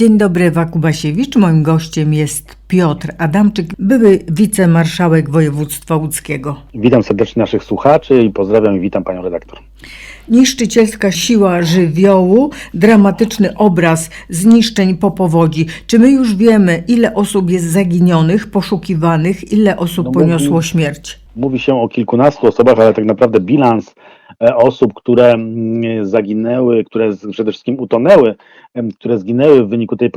Dzień dobry, Wakubasiewicz. Moim gościem jest Piotr Adamczyk, były wicemarszałek województwa łódzkiego. Witam serdecznie naszych słuchaczy i pozdrawiam i witam panią redaktor. Niszczycielska siła żywiołu, dramatyczny obraz zniszczeń po powodzi. Czy my już wiemy, ile osób jest zaginionych, poszukiwanych, ile osób No, poniosło mówi- śmierć? Mówi się o kilkunastu osobach, ale tak naprawdę bilans osób, które mm, zaginęły, które przede wszystkim utonęły, które zginęły w wyniku tej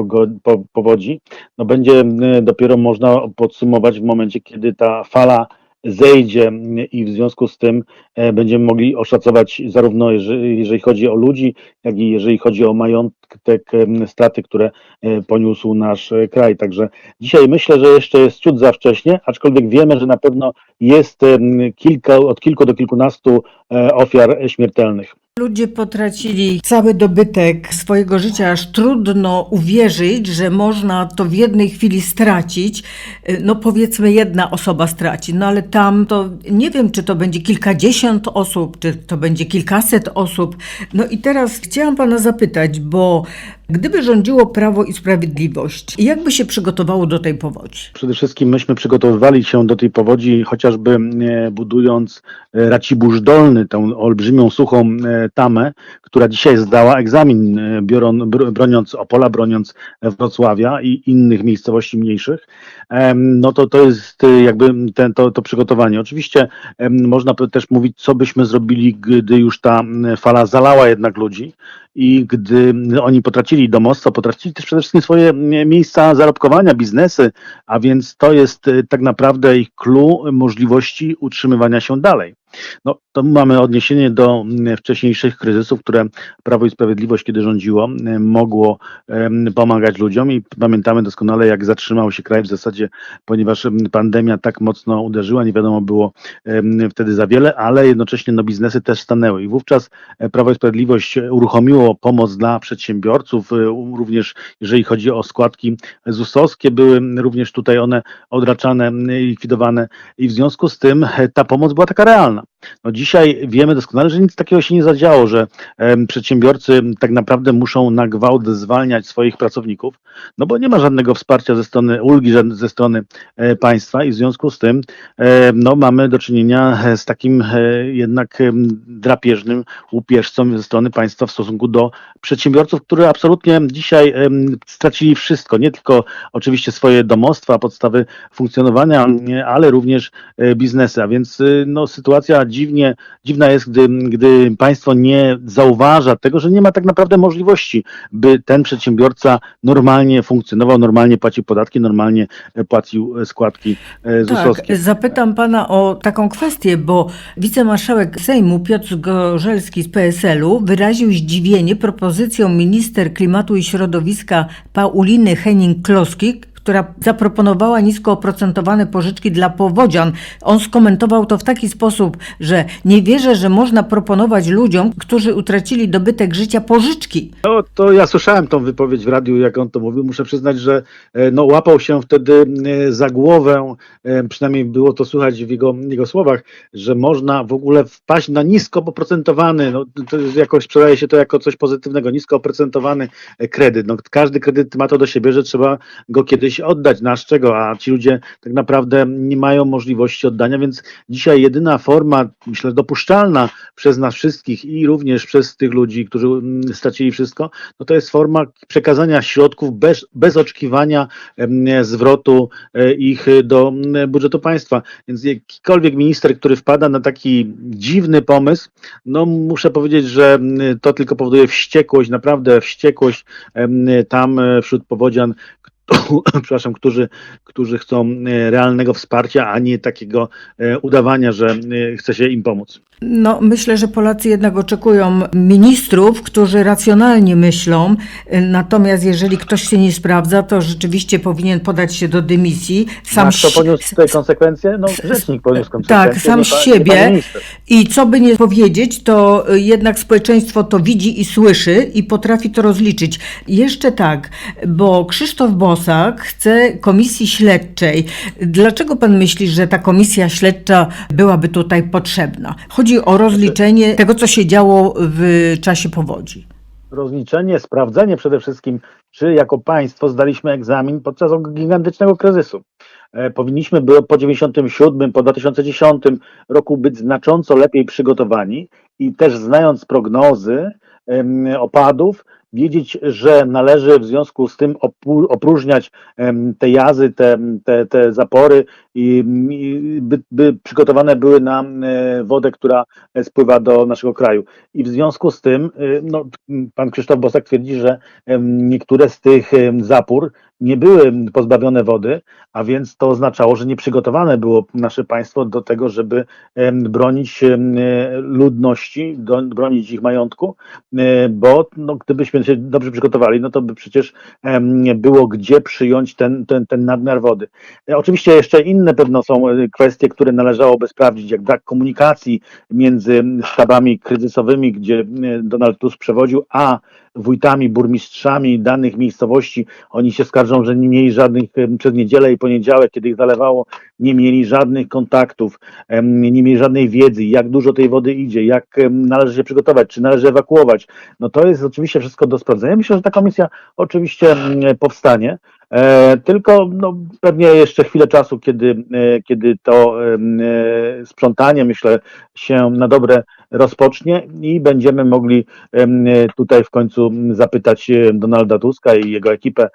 powodzi, no będzie m, dopiero można podsumować w momencie, kiedy ta fala zejdzie i w związku z tym e, będziemy mogli oszacować zarówno jeżeli, chodzi o ludzi, jak i jeżeli chodzi o majątek, straty, które e, poniósł nasz e, kraj. Także dzisiaj myślę, że jeszcze jest ciut za wcześnie, aczkolwiek wiemy, że na pewno jest kilka, od kilku do kilkunastu ofiar śmiertelnych. Ludzie potracili cały dobytek swojego życia, aż trudno uwierzyć, że można to w jednej chwili stracić. Y, No powiedzmy jedna osoba straci, no ale tam to nie wiem, czy to będzie kilkadziesiąt osób, czy to będzie kilkaset osób. No i teraz chciałam pana zapytać, bo gdyby rządziło Prawo i Sprawiedliwość, jak by się przygotowało do tej powodzi? Przede wszystkim myśmy przygotowywali się do tej powodzi, chociażby e, budując e, Racibórz Dolny, tą olbrzymią, suchą e, tamę, która dzisiaj zdała egzamin, e, biorą, br- broniąc Opola, broniąc Wrocławia i innych miejscowości mniejszych. No to to jest e, jakby ten, to, to przygotowanie. Oczywiście można też mówić, co byśmy zrobili, gdy już ta fala zalała jednak ludzi i gdy oni potracili domostwo, potracili też przede wszystkim swoje miejsca zarobkowania, biznesy, a więc to jest e, tak naprawdę ich clue możliwości utrzymywania się dalej. No, to mamy odniesienie do mm, wcześniejszych kryzysów, które Prawo i Sprawiedliwość, kiedy rządziło, e, mogło pomagać ludziom i pamiętamy doskonale, jak zatrzymał się kraj w zasadzie, ponieważ em, pandemia tak mocno uderzyła, nie wiadomo było wtedy za wiele, ale jednocześnie no, biznesy też stanęły. I wówczas e, Prawo i Sprawiedliwość uruchomiło pomoc dla przedsiębiorców, e, również jeżeli chodzi o składki ZUS-owskie, były również tutaj one odraczane, likwidowane. I w związku z tym e, ta pomoc była taka realna. up. No dzisiaj wiemy doskonale, że nic takiego się nie zadziało, że przedsiębiorcy tak naprawdę muszą na gwałt zwalniać swoich pracowników, no bo nie ma żadnego wsparcia ze strony ulgi, ze strony e, państwa i w związku z tym e, no, mamy do czynienia e, z takim e, jednak drapieżnym łupieżcą ze strony państwa w stosunku do przedsiębiorców, które absolutnie dzisiaj stracili wszystko, nie tylko oczywiście swoje domostwa, podstawy funkcjonowania, ale również e, biznesy, a więc y, no, sytuacja dziwnie, dziwna jest, gdy, gdy państwo nie zauważa tego, że nie ma tak naprawdę możliwości, by ten przedsiębiorca normalnie funkcjonował, normalnie płacił podatki, normalnie e, płacił e, składki ZUS-owskie. Tak, zapytam pana o taką kwestię, bo wicemarszałek Sejmu Piotr Gorzelski z PSL-u wyraził zdziwienie propozycją minister klimatu i środowiska Pauliny Henning-Kloski, która zaproponowała nisko oprocentowane pożyczki dla powodzian. On skomentował to w taki sposób, że nie wierzę, że można proponować ludziom, którzy utracili dobytek życia, pożyczki. No to ja słyszałem tą wypowiedź w radiu, jak on to mówił. Muszę przyznać, że e, no, łapał się wtedy e, za głowę, e, przynajmniej było to słychać w jego, jego słowach, że można w ogóle wpaść na nisko oprocentowany, no, to jakoś sprzedaje się to jako coś pozytywnego, nisko oprocentowany kredyt. No, każdy kredyt ma to do siebie, że trzeba go kiedyś oddać, na z czego, a ci ludzie tak naprawdę nie mają możliwości oddania, więc dzisiaj jedyna forma, myślę, dopuszczalna przez nas wszystkich i również przez tych ludzi, którzy mm, stracili wszystko, no to jest forma przekazania środków bez, bez oczekiwania em, zwrotu e, ich do mm, budżetu państwa. Więc jakikolwiek minister, który wpada na taki dziwny pomysł, no muszę powiedzieć, że mm, to tylko powoduje wściekłość, naprawdę wściekłość tam e, wśród powodzian, przepraszam, którzy, którzy chcą e, realnego wsparcia, a nie takiego e, udawania, że e, chce się im pomóc. No, myślę, że Polacy jednak oczekują ministrów, którzy racjonalnie myślą. Natomiast jeżeli ktoś się nie sprawdza, to rzeczywiście powinien podać się do dymisji. Sam A kto poniósł tutaj konsekwencje? No rzecznik poniósł konsekwencje. tak, sam nie pa- nie siebie. I co by nie powiedzieć, to jednak społeczeństwo to widzi i słyszy i potrafi to rozliczyć. Jeszcze tak, bo Krzysztof Bosak chce komisji śledczej. Dlaczego pan myśli, że ta komisja śledcza byłaby tutaj potrzebna? Chodzi o rozliczenie tego, co się działo w czasie powodzi. Rozliczenie, sprawdzenie przede wszystkim czy jako państwo zdaliśmy egzamin podczas gigantycznego kryzysu. E, Powinniśmy by po 97, po 2010 roku być znacząco lepiej przygotowani i też znając prognozy opadów, wiedzieć, że należy w związku z tym opróżniać te jazy, te, te, te zapory i, i by, by przygotowane były na wodę, która spływa do naszego kraju. I w związku z tym, y, no, pan Krzysztof Bosak twierdzi, że niektóre z tych zapór nie były pozbawione wody, a więc to oznaczało, że nieprzygotowane było nasze państwo do tego, żeby bronić ludności, bronić ich majątku, e, bo no, gdybyśmy się dobrze przygotowali, no to by przecież było gdzie przyjąć ten, ten, ten nadmiar wody. E, Oczywiście jeszcze inne pewno są e, kwestie, które należałoby sprawdzić, jak brak komunikacji między sztabami kryzysowymi, gdzie e, Donald Tusk przewodził, a wójtami, burmistrzami danych miejscowości. Oni się skarżą, że nie mieli żadnych przez niedzielę i poniedziałek, kiedy ich zalewało, nie mieli żadnych kontaktów, nie mieli żadnej wiedzy, jak dużo tej wody idzie, jak należy się przygotować, czy należy ewakuować. No to jest oczywiście wszystko do sprawdzenia. Myślę, że ta komisja oczywiście powstanie. E, tylko no, pewnie jeszcze chwilę czasu, kiedy, e, kiedy to e, sprzątanie, myślę, się na dobre rozpocznie i będziemy mogli tutaj w końcu zapytać Donalda Tuska i jego ekipę,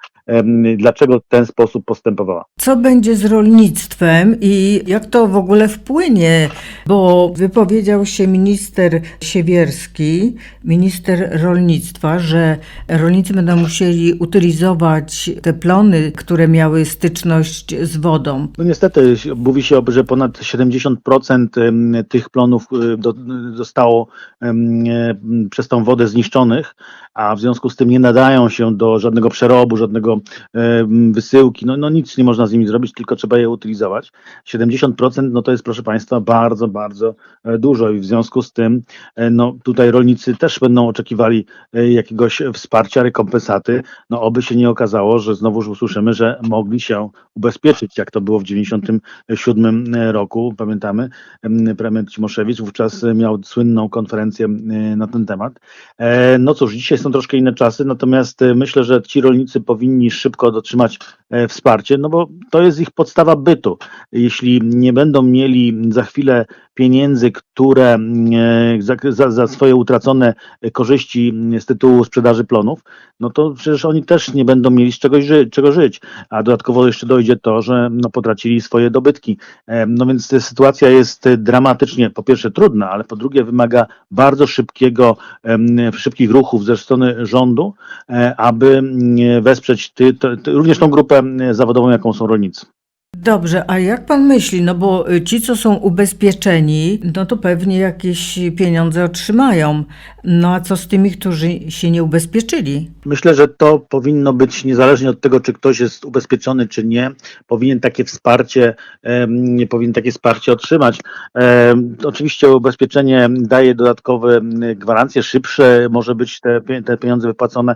dlaczego w ten sposób postępowała. Co będzie z rolnictwem i jak to w ogóle wpłynie? Bo wypowiedział się minister Siewierski, minister rolnictwa, że rolnicy będą musieli utylizować te plony, które miały styczność z wodą. No niestety mówi się, że ponad 70% em, tych plonów do, zostało em, e, przez tą wodę zniszczonych, a w związku z tym nie nadają się do żadnego przerobu, żadnego em, wysyłki. No, no nic nie można z nimi zrobić, tylko trzeba je utylizować. 70% no to jest proszę Państwa bardzo, bardzo e, dużo i w związku z tym e, no tutaj rolnicy też będą oczekiwali e, jakiegoś wsparcia, rekompensaty. No oby się nie okazało, że znowuż usłyszymy, że mogli się ubezpieczyć, jak to było w 97 roku. Pamiętamy, em, premier Cimoszewicz wówczas miał słynną konferencję e, na ten temat. E, No cóż, dzisiaj są troszkę inne czasy, natomiast e, myślę, że ci rolnicy powinni szybko dotrzymać e, wsparcie, no bo to jest ich podstawa bytu. Jeśli nie będą mieli za chwilę pieniędzy, które e, za, za, swoje utracone korzyści z tytułu sprzedaży plonów, no to przecież oni też nie będą mieli z czegoś ży, czego żyć. A dodatkowo jeszcze dojdzie to, że no, potracili swoje dobytki. No więc sytuacja jest dramatycznie, po pierwsze trudna, ale po drugie wymaga bardzo szybkiego, szybkich ruchów ze strony rządu, e, aby mm, wesprzeć ty, również tą grupę mm, zawodową, jaką są rolnicy. Dobrze, a jak pan myśli, no bo y, ci, co są ubezpieczeni, no to pewnie jakieś pieniądze otrzymają. No a co z tymi, którzy się nie ubezpieczyli? Myślę, że to powinno być niezależnie od tego, czy ktoś jest ubezpieczony, czy nie, powinien takie wsparcie, nie powinien takie wsparcie otrzymać. Oczywiście ubezpieczenie daje dodatkowe gwarancje, szybsze może być te, te pieniądze wypłacone,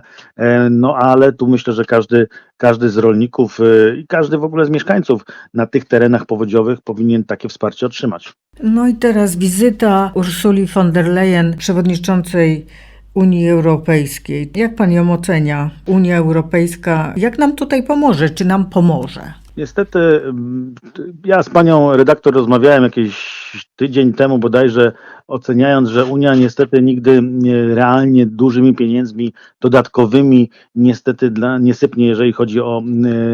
no ale tu myślę, że każdy, każdy z rolników e, i każdy w ogóle z mieszkańców na tych terenach powodziowych powinien takie wsparcie otrzymać. No i teraz wizyta Ursuli von der Leyen, przewodniczącej Unii Europejskiej. Jak pan ją ocenia? Unia Europejska, jak nam tutaj pomoże? Czy nam pomoże? Niestety, mm, ja z panią redaktor rozmawiałem jakiś tydzień temu bodajże, oceniając, że Unia niestety nigdy nie, realnie dużymi pieniędzmi dodatkowymi niestety dla, nie sypnie, jeżeli chodzi o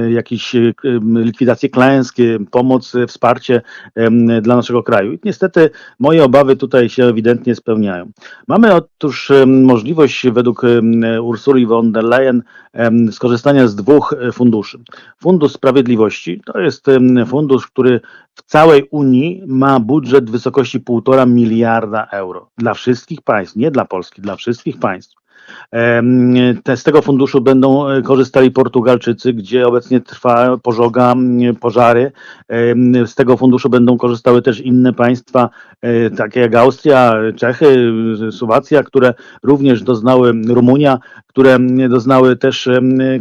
y, jakieś y, likwidację klęsk, y, pomoc, y, wsparcie dla naszego kraju. I niestety moje obawy tutaj się ewidentnie spełniają. Mamy otóż em, możliwość według em, Ursuli von der Leyen skorzystania z dwóch e, funduszy. Fundusz Sprawiedliwości to jest fundusz, który w całej Unii ma budżet w wysokości 1,5 miliarda euro. Dla wszystkich państw, nie dla Polski, dla wszystkich państw. Te, z tego funduszu będą e, korzystali Portugalczycy, gdzie obecnie trwa pożoga, pożary. Z tego funduszu będą korzystały też inne państwa, e, takie jak Austria, Czechy, Słowacja, które również doznały, Rumunia, które doznały też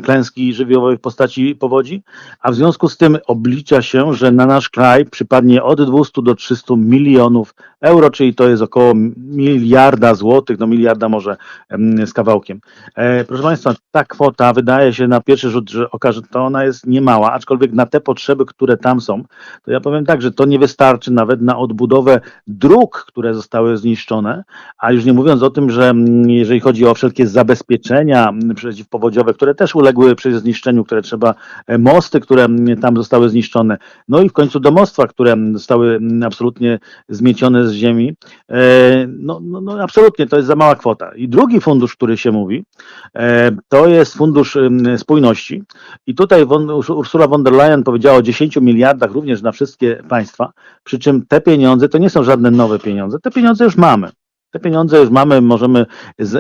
klęski żywiołowej w postaci powodzi. A w związku z tym oblicza się, że na nasz kraj przypadnie od 200 do 300 milionów euro, czyli to jest około miliarda złotych, no miliarda może z kawałkiem. E, proszę Państwa, ta kwota wydaje się na pierwszy rzut że oka, że to ona jest niemała, aczkolwiek na te potrzeby, które tam są, to ja powiem tak, że to nie wystarczy nawet na odbudowę dróg, które zostały zniszczone, a już nie mówiąc o tym, że mm, jeżeli chodzi o wszelkie zabezpieczenia mm, przeciwpowodziowe, które też uległy przy zniszczeniu, które trzeba, e, mosty, które mm, tam zostały zniszczone, no i w końcu domostwa, które zostały absolutnie zmiecione z ziemi, e, no, no, no absolutnie to jest za mała kwota. I drugi fundusz, który się mówi, e, to jest fundusz spójności. I tutaj Ursula von der Leyen powiedziała o 10 miliardach również na wszystkie państwa, przy czym te pieniądze to nie są żadne nowe pieniądze, te pieniądze już mamy. Te pieniądze już mamy, możemy,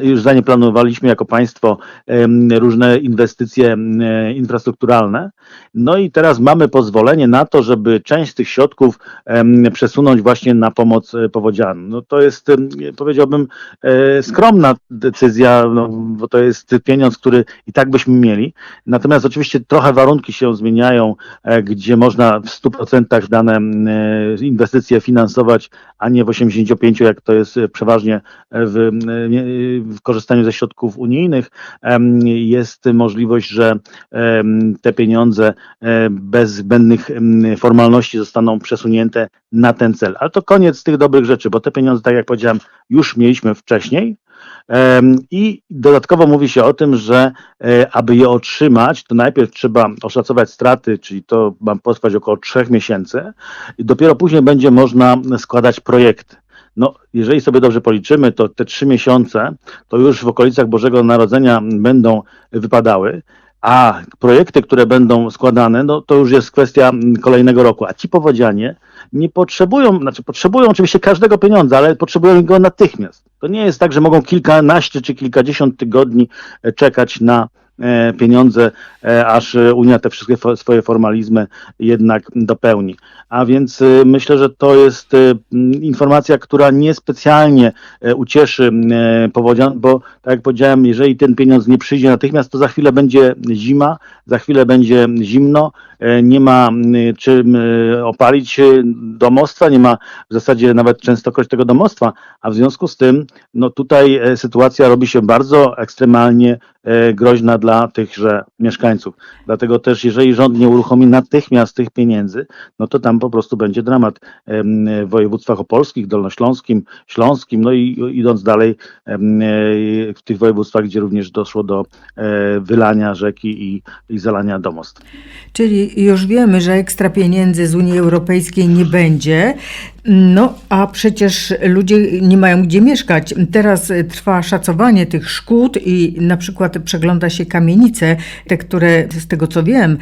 już za nie planowaliśmy jako państwo różne inwestycje infrastrukturalne. No i teraz mamy pozwolenie na to, żeby część tych środków przesunąć właśnie na pomoc e, powodzianom. No to jest, powiedziałbym, e, skromna decyzja, no, bo to jest pieniądz, który i tak byśmy mieli. Natomiast oczywiście trochę warunki się zmieniają, e, gdzie można w 100% dane inwestycje finansować, a nie w 85%, jak to jest e, w, w korzystaniu ze środków unijnych. Jest możliwość, że te pieniądze e, bez zbędnych formalności zostaną przesunięte na ten cel. Ale to koniec tych dobrych rzeczy, bo te pieniądze, tak jak powiedziałem, już mieliśmy wcześniej. I dodatkowo mówi się o tym, że e, aby je otrzymać, to najpierw trzeba oszacować straty, czyli to ma potrwać około trzech miesięcy, i dopiero później będzie można składać projekty. No, jeżeli sobie dobrze policzymy, to te trzy miesiące to już w okolicach Bożego Narodzenia będą wypadały, a projekty, które będą składane, no to już jest kwestia mm, kolejnego roku. A ci powodzianie nie potrzebują, znaczy potrzebują oczywiście każdego pieniądza, ale potrzebują go natychmiast. To nie jest tak, że mogą kilkanaście czy kilkadziesiąt tygodni e, czekać na pieniądze, e, aż e, Unia te wszystkie swoje formalizmy jednak dopełni. A więc e, myślę, że to jest e, informacja, która niespecjalnie e, ucieszy e, powodzian, bo tak jak powiedziałem, jeżeli ten pieniądz nie przyjdzie natychmiast, to za chwilę będzie zima, za chwilę będzie zimno, e, nie ma czym e, opalić e, domostwa, nie ma w zasadzie nawet częstokroć tego domostwa, a w związku z tym, no tutaj e, sytuacja robi się bardzo ekstremalnie e, groźna dla tychże mieszkańców. Dlatego też, jeżeli rząd nie uruchomi natychmiast tych pieniędzy, no to tam po prostu będzie dramat w województwach opolskich, dolnośląskim, śląskim, no i idąc dalej e, w tych województwach, gdzie również doszło do e, wylania rzeki i, i zalania domostw. Czyli już wiemy, że ekstra pieniędzy z Unii Europejskiej nie będzie. No, a przecież ludzie nie mają gdzie mieszkać. Teraz trwa szacowanie tych szkód i na przykład przegląda się kamienice, te, które z tego co wiem,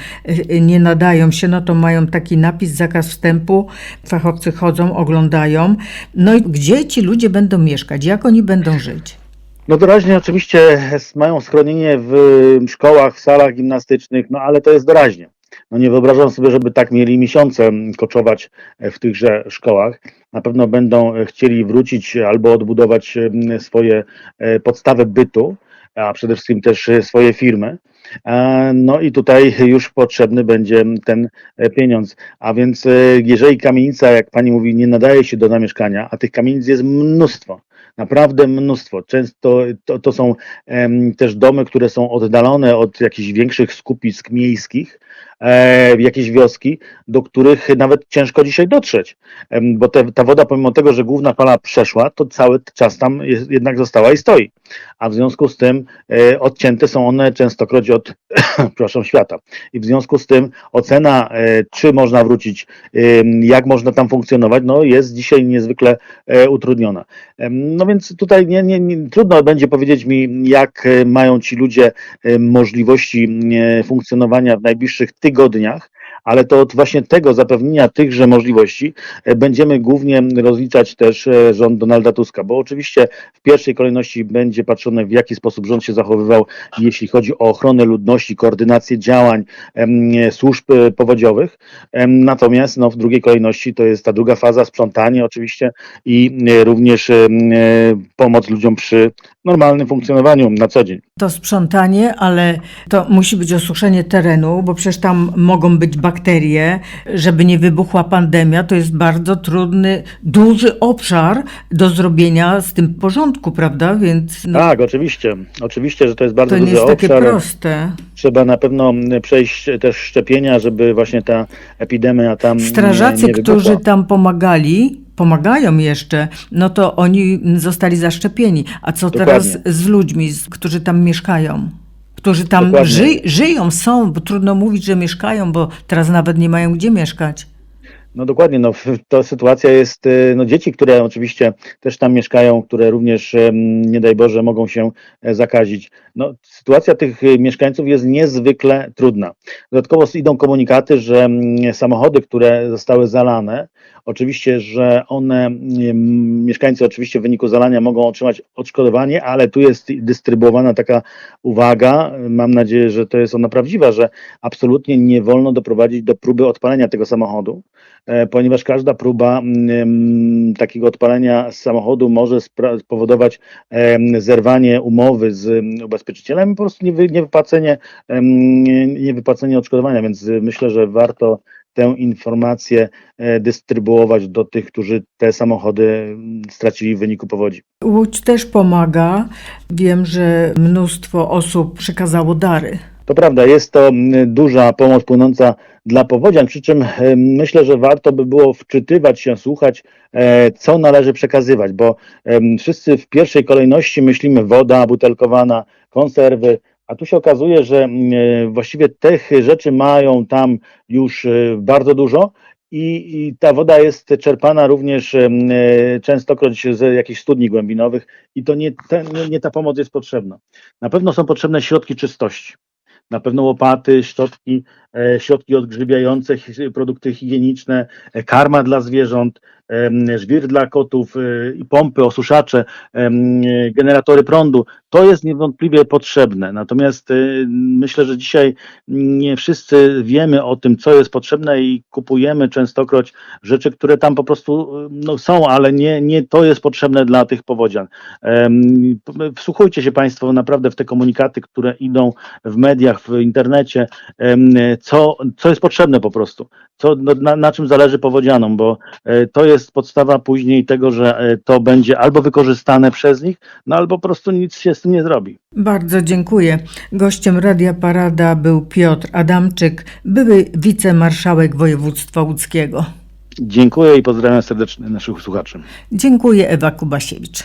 nie nadają się, no to mają taki napis, zakaz wstępu. Fachowcy chodzą, oglądają. No i gdzie ci ludzie będą mieszkać? Jak oni będą żyć? No doraźnie oczywiście mają schronienie w szkołach, w salach gimnastycznych, no ale to jest doraźnie. No nie wyobrażam sobie, żeby tak mieli miesiące m, koczować e, w tychże szkołach. Na pewno będą e, chcieli wrócić albo odbudować em, swoje e, podstawy bytu, a przede wszystkim też swoje firmy. No i tutaj już potrzebny będzie ten e, pieniądz. A więc jeżeli kamienica, jak pani mówi, nie nadaje się do zamieszkania, a tych kamienic jest mnóstwo, naprawdę mnóstwo. Często to, to są też domy, które są oddalone od jakichś większych skupisk miejskich, e, jakieś wioski, do których nawet ciężko dzisiaj dotrzeć, bo te, ta woda, pomimo tego, że główna fala przeszła, to cały czas tam jest, jednak została i stoi. A w związku z tym e, odcięte są one częstokroć od, przepraszam, świata. I w związku z tym ocena, e, czy można wrócić, em, jak można tam funkcjonować, no jest dzisiaj niezwykle e, utrudniona. Em, No więc tutaj nie, nie, nie, trudno będzie powiedzieć mi, jak e, mają ci ludzie e, możliwości e, funkcjonowania w najbliższych tygodniach, ale to od właśnie tego zapewnienia tychże możliwości e, będziemy głównie rozliczać też e, rząd Donalda Tuska, bo oczywiście w pierwszej kolejności będzie patrzone, w jaki sposób rząd się zachowywał, jeśli chodzi o ochronę ludności, koordynację działań służb e, powodziowych. Natomiast no, w drugiej kolejności to jest ta druga faza, sprzątanie oczywiście i również pomoc ludziom przy normalnym funkcjonowaniu na co dzień. To sprzątanie, ale to musi być osuszenie terenu, bo przecież tam mogą być bakterie, żeby nie wybuchła pandemia. To jest bardzo trudny, duży obszar do zrobienia z tym porządku, prawda? Więc no, Tak, oczywiście. Oczywiście, że to jest bardzo to nie duży jest takie obszar. proste. Trzeba na pewno mm, przejść też szczepienia, żeby właśnie ta epidemia tam Strażacy, nie wybuchła. którzy tam pomagali, pomagają jeszcze, no to oni zostali zaszczepieni. A co Dokładnie. teraz z ludźmi, którzy tam mieszkają? Którzy tam ży, żyją, są, bo trudno mówić, że mieszkają, bo teraz nawet nie mają gdzie mieszkać. No dokładnie, no, to sytuacja jest, y, no dzieci, które oczywiście też tam mieszkają, które również, nie daj Boże, mogą się e, zakazić. No, sytuacja tych y, mieszkańców jest niezwykle trudna. Dodatkowo idą komunikaty, że mm, samochody, które zostały zalane, oczywiście, że one, mm, mieszkańcy oczywiście w wyniku zalania mogą otrzymać odszkodowanie, ale tu jest dystrybuowana taka uwaga, mam nadzieję, że to jest ona prawdziwa, że absolutnie nie wolno doprowadzić do próby odpalenia tego samochodu ponieważ każda próba mm, takiego odpalenia samochodu może spowodować zerwanie umowy z ubezpieczycielem po prostu niewy- niewypłacenie, niewypłacenie odszkodowania, więc myślę, że warto tę informację e, dystrybuować do tych, którzy te samochody mm, stracili w wyniku powodzi. Łódź też pomaga. Wiem, że mnóstwo osób przekazało dary. To prawda, jest to mm, duża pomoc płynąca dla powodzian, przy czym myślę, że warto by było wczytywać się, słuchać, e, co należy przekazywać, bo wszyscy w pierwszej kolejności myślimy woda butelkowana, konserwy, a tu się okazuje, że mm, e, właściwie tych rzeczy mają tam już e, bardzo dużo. I, I ta woda jest czerpana również e, częstokroć z jakichś studni głębinowych, i to nie, nie, nie ta pomoc jest potrzebna. Na pewno są potrzebne środki czystości na pewno łopaty, szczotki, e, środki odgrzybiające, produkty higieniczne, e, karma dla zwierząt, żwir dla kotów i pompy, osuszacze, generatory prądu. To jest niewątpliwie potrzebne. Natomiast e, myślę, że dzisiaj nie wszyscy wiemy o tym, co jest potrzebne i kupujemy częstokroć rzeczy, które tam po prostu e, no, są, ale nie, nie to jest potrzebne dla tych powodzian. Wsłuchujcie się Państwo naprawdę w te komunikaty, które idą w mediach, w internecie, co, co jest potrzebne po prostu, co, no, na, na czym zależy powodzianom, bo e, to jest podstawa później tego, że e, to będzie albo wykorzystane przez nich, no albo po prostu nic się z tym nie zrobi. Bardzo dziękuję. Gościem Radia Parada był Piotr Adamczyk, były wicemarszałek województwa łódzkiego. Dziękuję i pozdrawiam serdecznie naszych słuchaczy. Dziękuję Ewa Kubasiewicz.